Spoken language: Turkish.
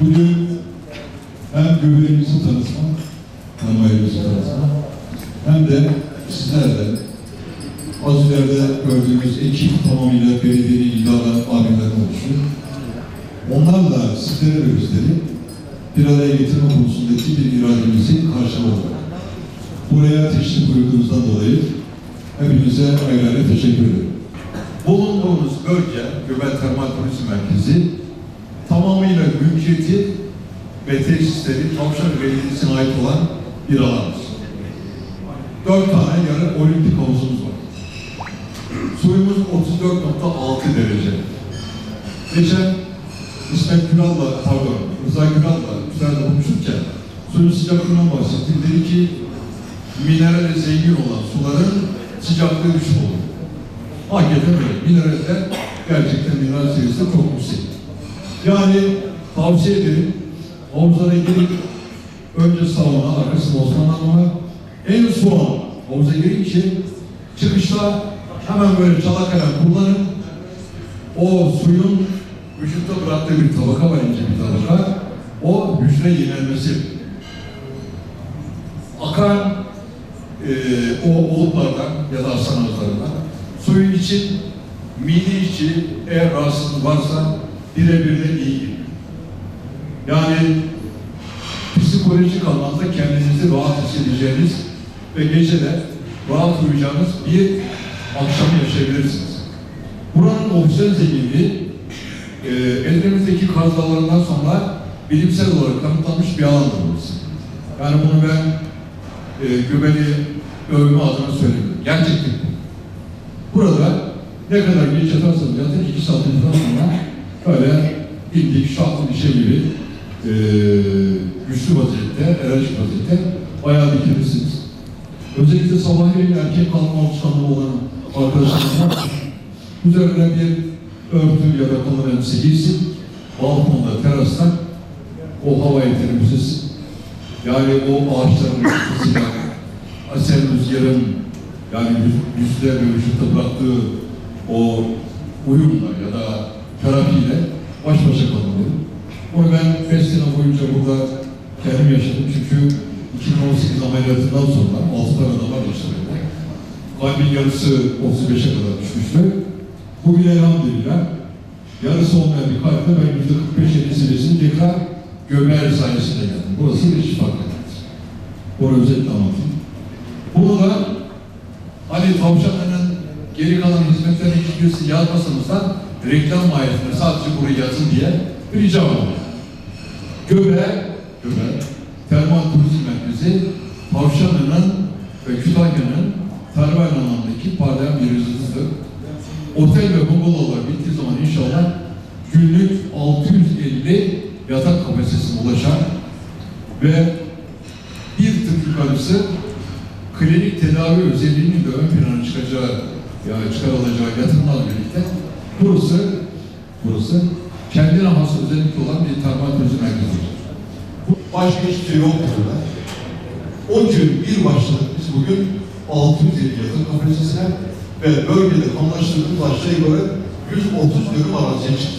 Bugün hem göbeğimizi tanıtmak, tanımayımızı tanıtmak, hem de sizlerle az ileride gördüğümüz ekip tamamıyla belediyenin idare amirleri oluşuyor. Onlarla sizlere ve bir araya getirme konusundaki bir irademizi karşılamak. Buraya teşrif buyurduğunuzdan dolayı hepinize ayrı ayrı teşekkür ederim. Bulunduğumuz bölge, Göbel Termal Turizm Merkezi, tamamıyla mülkiyeti ve tesisleri Tavşan Belediyesi'ne ait olan bir alandır. Dört tane yarı olimpik havuzumuz var. Suyumuz 34.6 derece. Geçen İsmet Günal'la, pardon, Rıza Günal'la güzel konuşurken suyun sıcaklığından bahsettik. Dedi ki minerale zengin olan suların sıcaklığı düşük olur. Hakikaten öyle. Mineraller gerçekten mineral seviyesi çok yüksek. Yani tavsiye ederim. Havuzlara girip önce sauna, arkasında Osmanlanma, en son havuza girince çıkışta hemen böyle çala kalem kullanın. O suyun vücutta bıraktığı bir tabaka var ince bir tabaka. O hücre yenilmesi. Akan e, o oluklardan ya da ağızlarından suyun için mide içi eğer rahatsızlık varsa birebir de iyi. Yani psikolojik anlamda kendinizi rahat hissedeceğiniz ve geceler rahat uyuyacağınız bir akşam yaşayabilirsiniz. Buranın oksijen zenginliği e, Edremit'teki Kaz Dağları'ndan sonra bilimsel olarak kanıtlanmış bir alandır burası. Yani bunu ben e, Göbeli övme adına söylemiyorum. Gerçekten bu. Burada ne kadar geç yatarsanız yatın iki saatten sonra böyle bildik şahlı bir şey gibi e, güçlü vaziyette, enerjik vaziyette bayağı dikilirsiniz. Özellikle sabahleyin erkek kalma alışkanlığı olan arkadaşlarım üzerine bir örtü ya da kalın elbise giysin, balkonda, terasta o havayı temizlesin. Yani o ağaçların etkisiyle, asel rüzgarın yani yüz- yüzde ve vücutta bıraktığı o uyumla ya da terapiyle baş başa kalınıyor. Onu ben 5 sene boyunca burada kendim yaşadım çünkü 2018 ameliyatından sonra 6 tane adam var yaşlarında. Kalbin yarısı 35'e kadar düşmüştü. Bugün elhamdülillah yarısı olmayan bir kalple ben %45-50 seviyesini tekrar göbeği sayesinde geldim. Burası bir şifa kaynağı. Bunu özetle anlatayım. Bunu da hani tavşanların geri kalan hizmetlerin hiçbirisi yazmasanız da reklam mahiyetinde sadece burayı yazın diye ricam var. Göbeğe, Göbeğe, Termal Turizm Merkezi, Tavşanlı'nın ve Kütahya'nın termal anlamdaki parlayan bir yıldızıdır. Otel ve bungalovlar bittiği zaman inşallah günlük 650 yatak kapasitesine ulaşan ve bir tık yukarısı klinik tedavi özelliğinin de ön plana çıkacağı ya çıkarılacağı yatırımlarla birlikte burası burası kendine has özellikle olan bir termal turizm merkezidir. Başka hiçbir şey. O gün bir başladık biz bugün 650 yatak kapasitesine ve bölgede anlaştırdığımız aşağı yukarı 130 dönüm araziye çıktık.